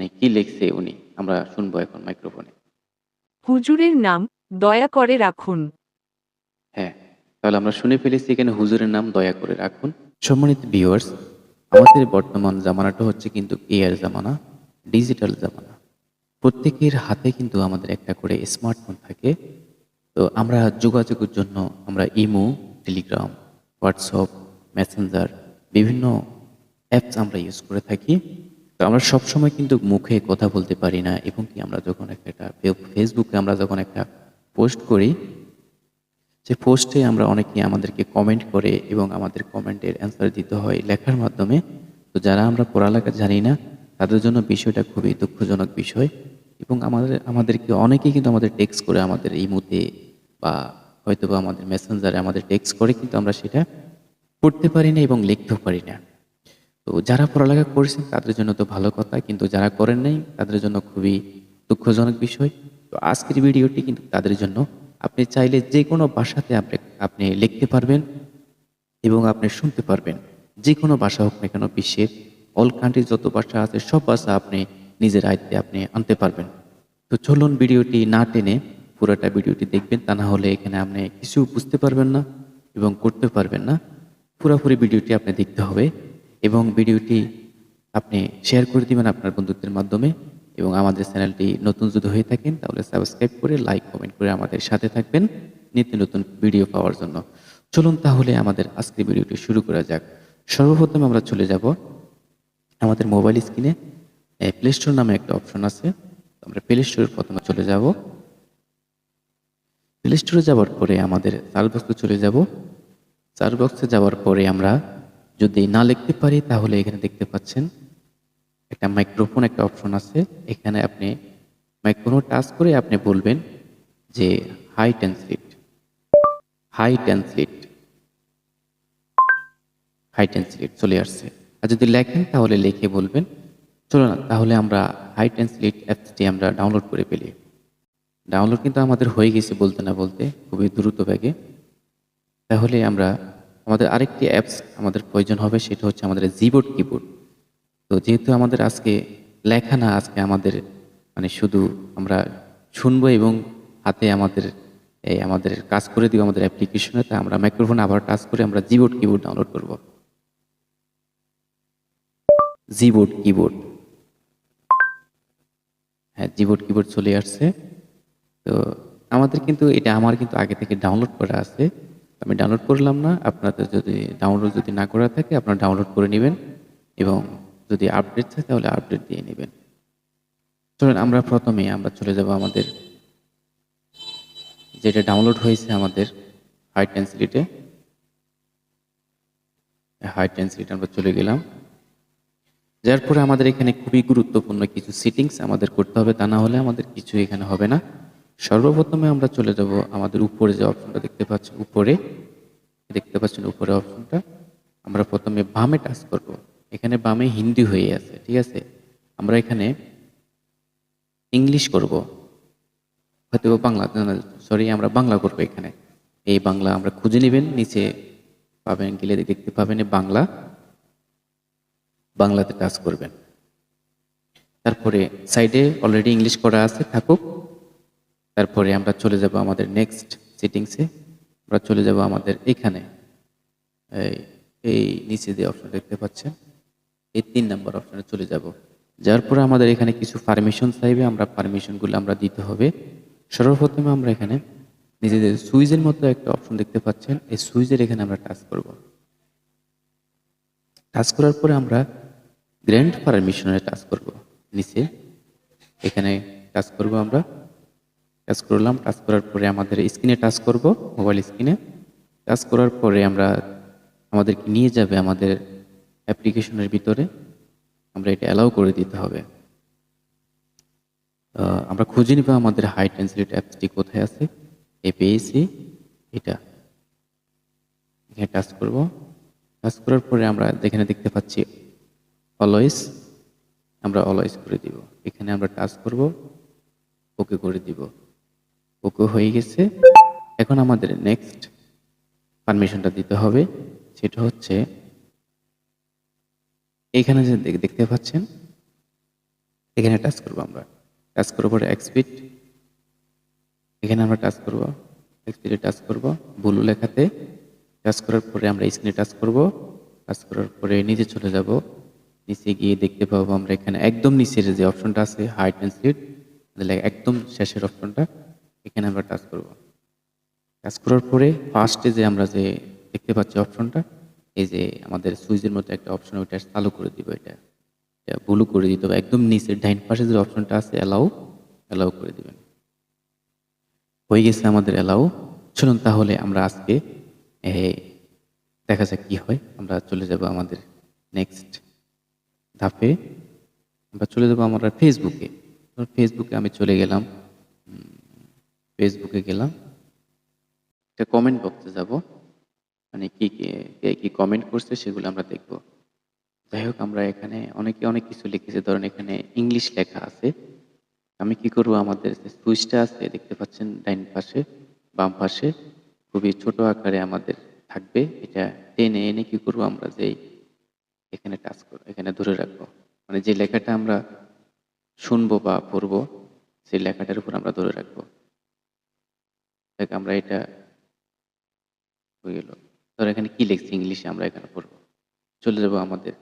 মানে কি লিখছে উনি? আমরা শুনব এখন মাইক্রোফোনে। হুজুরের নাম দয়া করে রাখুন। হ্যাঁ তাহলে আমরা শুনে ফেলেছি এখানে হুজুরের নাম দয়া করে রাখুন। সম্মানিত ভিউয়ার্স আমাদের বর্তমান জামানাটা হচ্ছে কিন্তু এআর জামানা ডিজিটাল জামানা। প্রত্যেকের হাতে কিন্তু আমাদের একটা করে স্মার্টফোন থাকে। তো আমরা যোগাযোগের জন্য আমরা ইমো টেলিগ্রাম হোয়াটসঅ্যাপ মেসেঞ্জার বিভিন্ন অ্যাপস আমরা ইউজ করে থাকি। তো আমরা সবসময় কিন্তু মুখে কথা বলতে পারি না এবং কি আমরা যখন একটা ফেসবুকে আমরা যখন একটা পোস্ট করি যে পোস্টে আমরা অনেকে আমাদেরকে কমেন্ট করে এবং আমাদের কমেন্টের অ্যান্সার দিতে হয় লেখার মাধ্যমে। তো যারা আমরা পড়ালেখা জানি না, তাদের জন্য বিষয়টা খুবই দুঃখজনক বিষয় এবং আমাদের, আমাদেরকে অনেকেই কিন্তু আমাদের টেক্সট করে আমাদের ইমোতে বা হয়তো বা আমাদের মেসেঞ্জারে আমাদের টেক্সট করে কিন্তু আমরা সেটা পড়তে পারি না এবং লিখতেও পারি না। তো যারা পড়ালেখা করেছেন, তাদের জন্য তো ভালো কথা, কিন্তু যারা করেন নাই, তাদের জন্য খুবই দুঃখজনক বিষয়। তো আজকের ভিডিওটি কিন্তু তাদের জন্য। আপনি চাইলে যে কোনো ভাষাতে আপনি আপনি লিখতে পারবেন এবং আপনি শুনতে পারবেন। যে কোনো ভাষা হোক না কেন, বিশ্বের অল কান্ট্রি যত ভাষা আছে, সব ভাষা আপনি নিজের আয়ত্তে আপনি আনতে পারবেন। তো চলুন ভিডিওটি না টেনে পুরোটা ভিডিওটি দেখবেন, তা না হলে এখানে আপনি কিছু বুঝতে পারবেন না এবং করতে পারবেন না। পুরোপুরি ভিডিওটি আপনি দেখতে হবে। এবং ভিডিওটি আপনি শেয়ার করে দিবেন আপনার বন্ধুত্বের মাধ্যমে এবং আমাদের চ্যানেলটি নতুন যদি হয়ে থাকেন, তাহলে সাবস্ক্রাইব করে লাইক, কমেন্ট করে আমাদের সাথে থাকবেন নিত্য নতুন ভিডিও পাওয়ার জন্য। চলুন তাহলে আমাদের আজকের ভিডিওটি শুরু করা যাক। সর্বপ্রথম আমরা চলে যাব আমাদের মোবাইল স্ক্রিনে। প্লে স্টোর নামে একটা অপশন আছে। আমরা প্লে স্টোরের প্রথমে চলে যাব। প্লে স্টোরে যাওয়ার পরে আমাদের সার্চ বক্সে চলে যাব। সার্চ বক্সে যাওয়ার পরে আমরা যদি না লিখতে পারি, তাহলে এখানে দেখতে পাচ্ছেন একটা মাইক্রোফোন একটা অপশন আছে। এখানে আপনি মাইক্রোফোন টাচ করে আপনি বলবেন যে hi translate hi translate hi translate চলে আসছে। আর যদি লেখেন, তাহলে লিখে বলবেন, চলো না, তাহলে আমরা হাই ট্রান্সলিট অ্যাপসটি আমরা ডাউনলোড করে ফেলি। ডাউনলোড কিন্তু আমাদের হয়ে গেছে বলতে না বলতে, খুবই দ্রুত ব্যাগে তাহলে আমরা আমাদের আরেকটি অ্যাপস আমাদের প্রয়োজন হবে, সেটা হচ্ছে আমাদের জিবোর্ড কিবোর্ড তো যেহেতু আমাদের আজকে লেখা না, আজকে আমাদের মানে শুধু আমরা শুনব এবং হাতে আমাদের, এই আমাদের কাজ করে দিব আমাদের অ্যাপ্লিকেশনে তা আমরা মাইক্রোফোন আবার টাচ করে আমরা জিবোর্ড কিবোর্ড ডাউনলোড করব। জিবোর্ড কিবোর্ড হ্যাঁ জিবোর্ড কিবোর্ড চলে আসছে। তো আমাদের কিন্তু, এটা আমার কিন্তু আগে থেকে ডাউনলোড করা আছে। আমি ডাউনলোড করলাম না। আপনাদের যদি ডাউনলোড যদি না করা থাকে, আপনারা ডাউনলোড করে নেবেন এবং যদি আপডেট থাকে তাহলে আপডেট দিয়ে নেবেন। চলুন, আমরা প্রথমে আমরা চলে যাব আমাদের যেটা ডাউনলোড হয়েছে আমাদের হাই ট্রান্সলিটে হাই ট্রান্সলিটে আমরা চলে গেলাম। যার পরে আমাদের এখানে খুবই গুরুত্বপূর্ণ কিছু সেটিংস আমাদের করতে হবে। তা না হলে আমাদের কিছু এখানে হবে না। সর্বপ্রথমে আমরা চলে যাব আমাদের উপরে যে অপশনটা দেখতে পাচ্ছেন, উপরে। দেখতে পাচ্ছেন উপরে অপশনটা। আমরা প্রথমে বামে টাচ করব। এখানে বামে হিন্দি হয়ে আছে, ঠিক আছে? আমরা এখানে ইংলিশ করব। হয়তো বাংলা সরি আমরা বাংলা করব এখানে। এই বাংলা আমরা খুঁজে নেবেন, নিচে পাবেন, গেলে দেখতে পাবেন বাংলা। বাংলাতে টাচ করবেন। তারপরে সাইডে অলরেডি ইংলিশ করা আছে, থাকুক। তারপরে আমরা চলে যাব আমাদের নেক্সট সেটিংসে আমরা চলে যাব আমাদের এখানে। এই নিচে যে অপশন দেখতে পাচ্ছেন। এই তিন নম্বর অপশনে চলে যাব। যার পরে আমাদের এখানে কিছু পারমিশন চাইবে। আমরা পারমিশনগুলো আমরা দিতে হবে। সর্বপ্রথমে আমরা এখানে নিজেদের সুইচের মতো একটা অপশন দেখতে পাচ্ছেন। এই সুইচের এখানে আমরা টাচ করব। টাচ করার পরে আমরা গ্র্যান্ড পারমিশনে টাচ করব। নিচে এখানে টাচ করব আমরা। টাচ করলাম, টাচ করার পরে আমাদের স্ক্রিনে টাচ করব, মোবাইল স্ক্রিনে। টাচ করার পরে আমরা আমাদেরকে নিয়ে যাবে আমাদের অ্যাপ্লিকেশনের ভিতরে। আমরা এটা অ্যালাউ করে দিতে হবে। আমরা খুঁজে নিব আমাদের হাই ট্রান্সলেট অ্যাপসটি কোথায় আছে। এই পেয়েছি, এটা। এখানে টাচ করব। টাচ করার পরে আমরা এখানে দেখতে পাচ্ছি অলওয়েজ, আমরা অলওয়েজ করে দিব। এখানে আমরা টাচ করব, ওকে করে দিব। ওকে হয়ে গেছে। এখন আমাদের নেক্সট পারমিশনটা দিতে হবে। সেটা হচ্ছে এইখানে যে দেখ- দেখতে পাচ্ছেন? এখানে টাচ করব আমরা। টাচ করার পরে এখানে আমরা টাচ করব। এক্সপিডে টাচ করব। ব্লু লেখাতে টাচ করার পরে আমরা স্ক্রিনে টাচ করব। টাচ করার পরে নিচে চলে যাব। নিচে গিয়ে দেখতে পাবো আমরা এখানে একদম নিচের যে অপশনটা আছে হাইট অ্যান্ড সিট একদম শেষের অপশনটা এখানে আমরা টাচ করব। কাজ করার পরে ফার্স্টে যে আমরা যে দেখতে পাচ্ছি অপশনটা এই যে আমাদের সুইচের মধ্যে একটা অপশন ওইটা চালু করে দিব এটা। এটা ব্লু করে দিতে হবে। একদম নিচের ডাইন পাশে যে অপশনটা আছে অ্যালাউ অ্যালাউ করে দিবেন। হয়ে গেছে আমাদের অ্যালাউ চলুন তাহলে আমরা আজকে দেখা যাক কি হয়। আমরা চলে যাব আমাদের নেক্সট ধাপে। আমরা চলে যাব আমরা ফেসবুকে ফেসবুকে আমি চলে গেলাম। ফেসবুকে গেলাম। একটা কমেন্ট বক্সে যাব। মানে কি কি, কে কমেন্ট করছে সেগুলো আমরা দেখব। যাই হোক, আমরা এখানে অনেকে, অনেক কিছু লিখেছে। ধরেন এখানে ইংলিশ লেখা আছে। আমি কি করব? আমাদের সুইচটা আছে, দেখতে পাচ্ছেন ডাইন পাশে, বাম পাশে, খুবই ছোট আকারে আমাদের থাকবে। এটা টেনে এনে কি করব? আমরা যেই এখানে টাচ করব এখানে ধরে রাখব। মানে যে লেখাটা আমরা শুনব বা পড়ব, সেই লেখাটার উপর আমরা ধরে রাখব। দেখ আমরা এটা হয়ে গেল। ধর, এখানে কি লিখছি? ইংলিশে আমরা এখানে পড়ব। চলে যাব আমাদের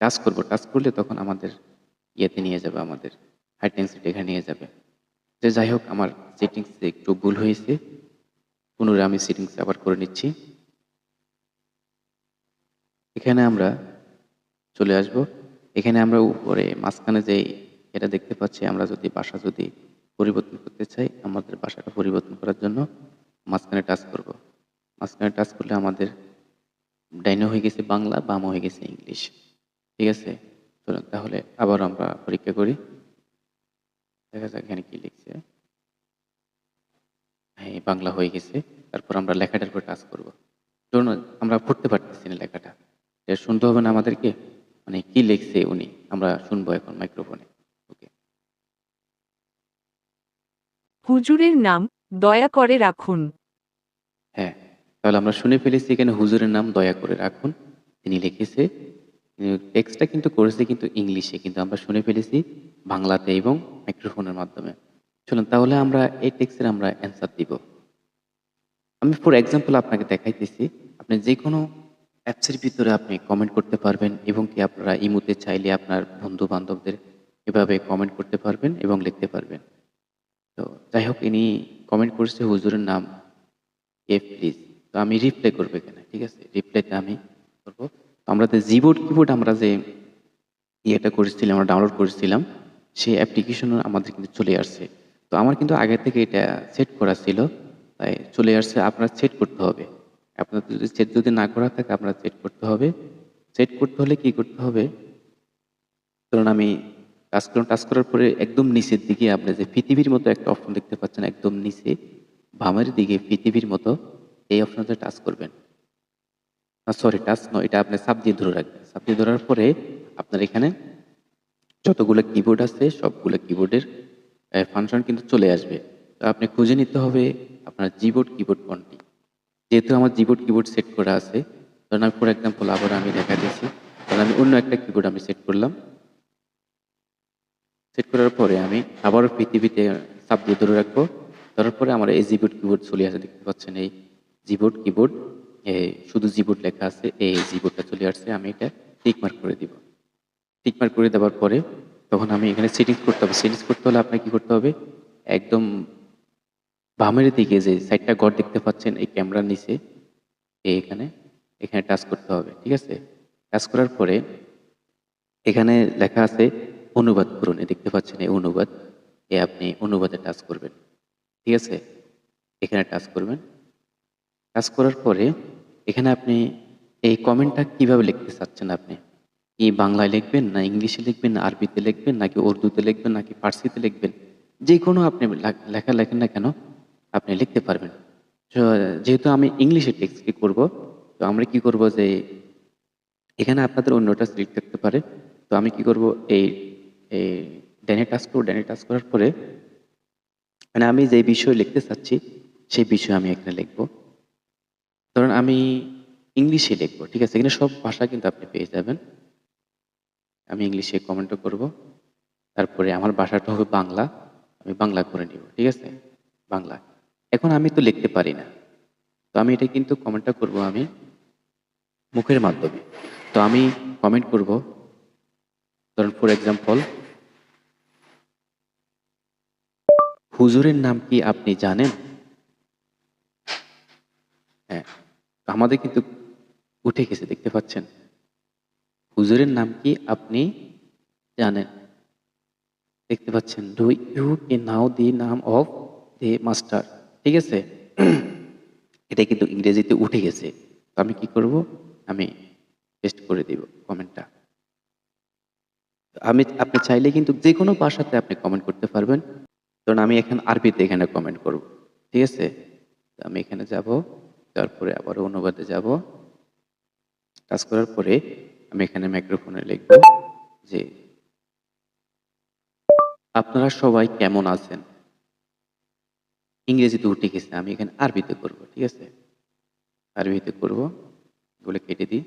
টাচ করব। টাচ করলে তখন আমাদের ইয়েতে নিয়ে যাবে, আমাদের হাইট ডেন্সিটি এখানে নিয়ে যাবে। যে যাই হোক, আমার সেটিংসে একটু ভুল হয়েছে। পুনরায় আমি সেটিংস আবার করে নিচ্ছি। এখানে আমরা চলে আসব। এখানে আমরা উপরে মাঝখানে যে এটা দেখতে পাচ্ছি, আমরা যদি বাসা যদি পরিবর্তন করতে চাই আমাদের বাসাটা পরিবর্তন করার জন্য, মাঝখানে টাচ করব। মাঝখানে টাচ করলে আমাদের ডাইনে হয়ে গেছে বাংলা বাম হয়ে গেছে ইংলিশ। ঠিক আছে? চলুন তাহলে আবার আমরা পরীক্ষা করি। দেখা যাক এখানে কি লিখছে। হ্যাঁ বাংলা হয়ে গেছে। তারপর আমরা লেখাটার উপর টাচ করব। ধরুন আমরা পড়তে পারতেছি না লেখাটা। এটা শুনতে হবে না আমাদেরকে। মানে কি লিখছে উনি? আমরা শুনব এখন মাইক্রোফোনে ওকে হুজুরের নাম দয়া করে রাখুন। হ্যাঁ তাহলে আমরা শুনে ফেলেছি এখানে হুজুরের নাম দয়া করে রাখুন। তিনি লিখেছে টেক্সটটা কিন্তু করেছে কিন্তু ইংলিশে, কিন্তু আমরা শুনে ফেলেছি বাংলাতে এবং মাইক্রোফোনের মাধ্যমে। চলুন, তাহলে আমরা এই টেক্সটের আমরা অ্যান্সার দিব। আমি ফর এক্সাম্পল আপনাকে দেখাইতেছি, আপনি যে কোনো অ্যাপসের ভিতরে আপনি কমেন্ট করতে পারবেন এবং কি আপনারা ইমুতে চাইলে আপনার বন্ধু বান্ধবদের এভাবে কমেন্ট করতে পারবেন এবং লিখতে পারবেন। তো যাই হোক, ইনি কমেন্ট করেছে, হুজুরের নাম এফ প্লিজ তো আমি রিপ্লাই করব এখানে, ঠিক আছে? রিপ্লাইতে আমি করব। তো আমরা যে জিবোর্ড কিবোর্ড আমরা যে ইয়েটা করেছিলাম, আমরা ডাউনলোড করেছিলাম, সেই অ্যাপ্লিকেশন আমাদের কিন্তু চলে আসছে। তো আমার কিন্তু আগে থেকে এটা সেট করা ছিল, তাই চলে আসছে, আপনার সেট করতে হবে। আপনার যদি সেট যদি না করা থাকে, আপনার সেট করতে হবে। সেট করতে হলে কি করতে হবে? ধরুন আমি টাচ করলাম টাচ করার পরে একদম নিচের দিকে আপনি যে পৃথিবীর মতো একটা অপশন দেখতে পাচ্ছেন, একদম নিচে, বামের দিকে পৃথিবীর মতো, এই অপশনটা টাচ করবেন। না সরি টাচ নয়, এটা আপনি সাপ দিয়ে ধরে রাখবেন। সাপ দিয়ে ধরার পরে আপনার এখানে যতগুলো কিবোর্ড আছে, সবগুলো কিবোর্ডের ফাংশন কিন্তু চলে আসবে। তো আপনি খুঁজে নিতে হবে আপনার জিবোর্ড কিবোর্ড কোনটি। যেহেতু আমার জিবোর্ড কিবোর্ড সেট করা আছে, ধরুন আমি ফর এক্সাম্পল আবার আমি দেখা দিয়েছি কারণ আমি অন্য একটা কিবোর্ড আমি সেট করলাম। সেট করার পরে আমি আবারও পৃথিবীতে সাপ দিয়ে ধরে রাখব। ধরার পরে আমার এই জিবোর্ড কিবোর্ড চলে আসে, দেখতে পাচ্ছেন এই জিবোর্ড কিবোর্ড। শুধু জিবোর্ড লেখা আছে এই জিবোর্ডটা চলে আসছে, আমি এটা টিকমার্ক করে দিব। টিকমার্ক করে দেওয়ার পরে তখন আমি এখানে সেটিংস করতে হবে। সেটিংস করতে হলে আপনাকে কি করতে হবে? একদম বামের দিকে যে সাইডটা ঘর দেখতে পাচ্ছেন, এই ক্যামেরার নিচে এখানে এখানে টাচ করতে হবে, ঠিক আছে? টাচ করার পরে এখানে লেখা আছে অনুবাদ করুন। এই দেখতে পাচ্ছেন এই অনুবাদ। এ আপনি অনুবাদে টাচ করবেন। ঠিক আছে? এখানে টাচ করবেন। টাচ করার পরে এখানে আপনি এই কমেন্টটা কীভাবে লিখতে চাচ্ছেন আপনি? কি বাংলায় লিখবেন না ইংলিশে লিখবেন না আরবিতে লিখবেন নাকি উর্দুতে লিখবেন নাকি ফার্সিতে লিখবেন? যে কোনো আপনি লেখা লেখেন না কেন, আপনি লিখতে পারবেন। যেহেতু আমি ইংলিশে টেক্সটকে করব, তো আমরা কি করব যে এখানে আপনাদের অন্যটা সিলেক্ট করতে পারে। তো আমি কি করব, এই এই ড্যানে টাচ করব ড্যানে টাচ করার পরে মানে আমি যে বিষয় লিখতে চাচ্ছি, সেই বিষয় আমি এখানে লিখব। ধরুন আমি ইংলিশে লিখব, ঠিক আছে? এখানে সব ভাষা কিন্তু আপনি পেয়ে যাবেন। আমি ইংলিশে কমেন্টও করব। তারপরে আমার ভাষাটা হবে বাংলা, আমি বাংলা করে নিব, ঠিক আছে? বাংলা। এখন আমি তো লিখতে পারি না। তো আমি এটা কিন্তু কমেন্টটা করব আমি মুখের মাধ্যমে। তো আমি কমেন্ট করব। ধরুন ফর এক্সাম্পল হুজুরের নাম কি আপনি জানেন? হ্যাঁ আমাদের কিন্তু উঠে গেছে, দেখতে পাচ্ছেন। হুজুরের নাম কি আপনি জানেন? দেখতে পাচ্ছেন ডু ইউ কে নাও দি নাম অফ দি মাস্টার ঠিক আছে? এটা কিন্তু ইংরেজিতে উঠে গেছে। তো আমি কি করব? আমি পেস্ট করে দিব কমেন্টটা আমি, আপনি চাইলে কিন্তু যে কোনো ভাষাতে আপনি কমেন্ট করতে পারবেন। ধরুন আমি এখানে আরবিতে এখানে কমেন্ট করব। ঠিক আছে? তো আমি এখানে যাব, তারপরে আবার অনুবাদে যাব। কাজ করার পরে আমি এখানে মাইক্রোফোনে লিখব যে, আপনারা সবাই কেমন আছেন? ইংরেজিতে উঠে গেছে, আমি এখানে আরবিতে করব, ঠিক আছে? আরবিতে করব, বলে কেটে দিই।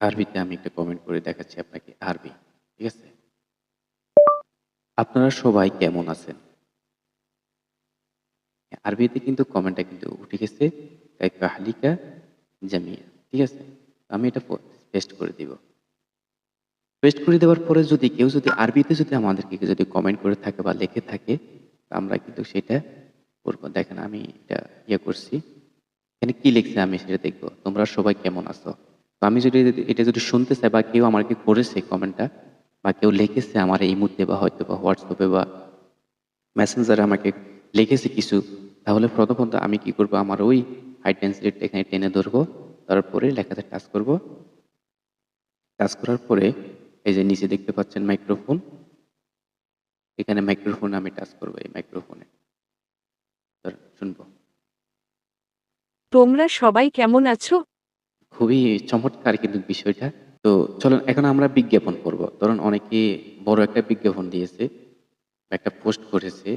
আরবিতে আমি একটা কমেন্ট করে দেখাচ্ছি আপনাকে, আরবি, ঠিক আছে? আপনারা সবাই কেমন আছেন? আরবিতে কিন্তু কমেন্টটা কিন্তু উঠে গেছে কাইফা হালিকা জামিয়া, ঠিক আছে? আমি এটা পেস্ট করে দিব। পেস্ট করে দেওয়ার পরে যদি কেউ যদি আরবিতে যদি আমাদেরকে যদি কমেন্ট করে থাকে বা লেখে থাকে আমরা কিন্তু সেটা করব। দেখেন আমি এটা ইয়ে করছি। এখানে কি লিখছে আমি সেটা দেখব। তোমরা সবাই কেমন আছো? তো আমি যদি এটা যদি শুনতে চাই বা কেউ আমাকে করেছে কমেন্টটা বা কেউ লিখেছে আমার এই মুহূর্তে বা হয়তো বা হোয়াটসঅ্যাপে বা মেসেঞ্জারে আমাকে লিখেছে কিছু তাহলে প্রথমত আমি কি করব? আমার ওই হাই ট্রান্সলেট এখানে টেনে ধরবো তারপরে লেখাতে টাচ করব। টাচ করার পরে এই যে নিচে দেখতে পাচ্ছেন মাইক্রোফোন এখানে মাইক্রোফোন আমি টাচ করব এই মাইক্রোফোনে শুনব। তোমরা সবাই কেমন আছো? খুবই চমৎকার কিন্তু বিষয়টা। তো চলুন, এখন আমরা বিজ্ঞাপন করব। ধরুন অনেকে বড় একটা বিজ্ঞাপন দিয়েছে একটা পোস্ট করেছে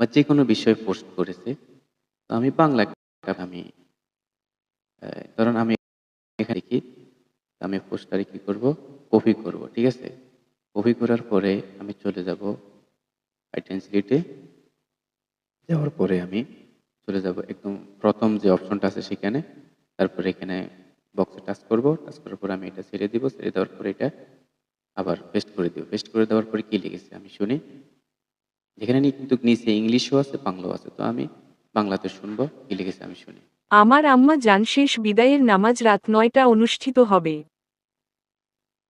বা যে কোনো বিষয়ে পোস্ট করেছে। তো আমি বাংলা আমি ধরুন আমি এখানে কি আমি পোস্টারে কি করব? কপি করব, ঠিক আছে? কপি করার পরে আমি চলে যাব আইটেন্সিলিতে যাওয়ার পরে আমি চলে যাব একদম প্রথম যে অপশনটা আছে সেখানে। তারপরে এখানে বক্সে টাচ করব টাচ করার পরে আমি এটা ছেড়ে দিব ছেড়ে দেওয়ার পরে এটা আবার পেস্ট করে দিব। পেস্ট করে দেওয়ার পরে কি লিখেছে আমি শুনি? যেখানে কিন্তু নিচে ইংলিশও আছে বাংলাও আছে। তো আমি বাংলাতে শুনব কি লিখেছে আমি শুনি। আমার আম্মা জান শেষ বিদায়ের নামাজ রাত নয়টা অনুষ্ঠিত হবে।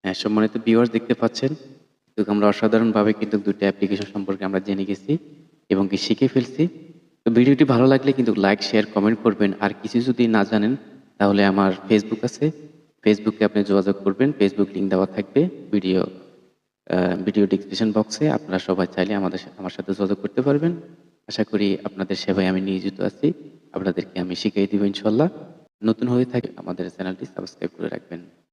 হ্যাঁ সম্মানিত ভিউয়ার্স দেখতে পাচ্ছেন কিন্তু আমরা অসাধারণভাবে কিন্তু দুটো অ্যাপ্লিকেশন সম্পর্কে আমরা জেনে গেছি এবং কি শিখে ফেলছি। তো ভিডিওটি ভালো লাগলে কিন্তু লাইক শেয়ার কমেন্ট করবেন। আর কিছু যদি না জানেন তাহলে আমার ফেসবুক আছে। ফেসবুকে আপনি যোগাযোগ করবেন। ফেসবুক লিঙ্ক দেওয়া থাকবে ভিডিও ভিডিও ডিসক্রিপশন বক্সে আপনারা সবাই চাইলে আমাদের আমার সাথে যোগাযোগ করতে পারবেন। আশা করি আপনাদের সেবায় আমি নিয়োজিত আছি। আপনাদেরকে আমি শিখিয়ে দিব ইনশাল্লাহ নতুন হয়ে থাকে আমাদের চ্যানেলটি সাবস্ক্রাইব করে রাখবেন।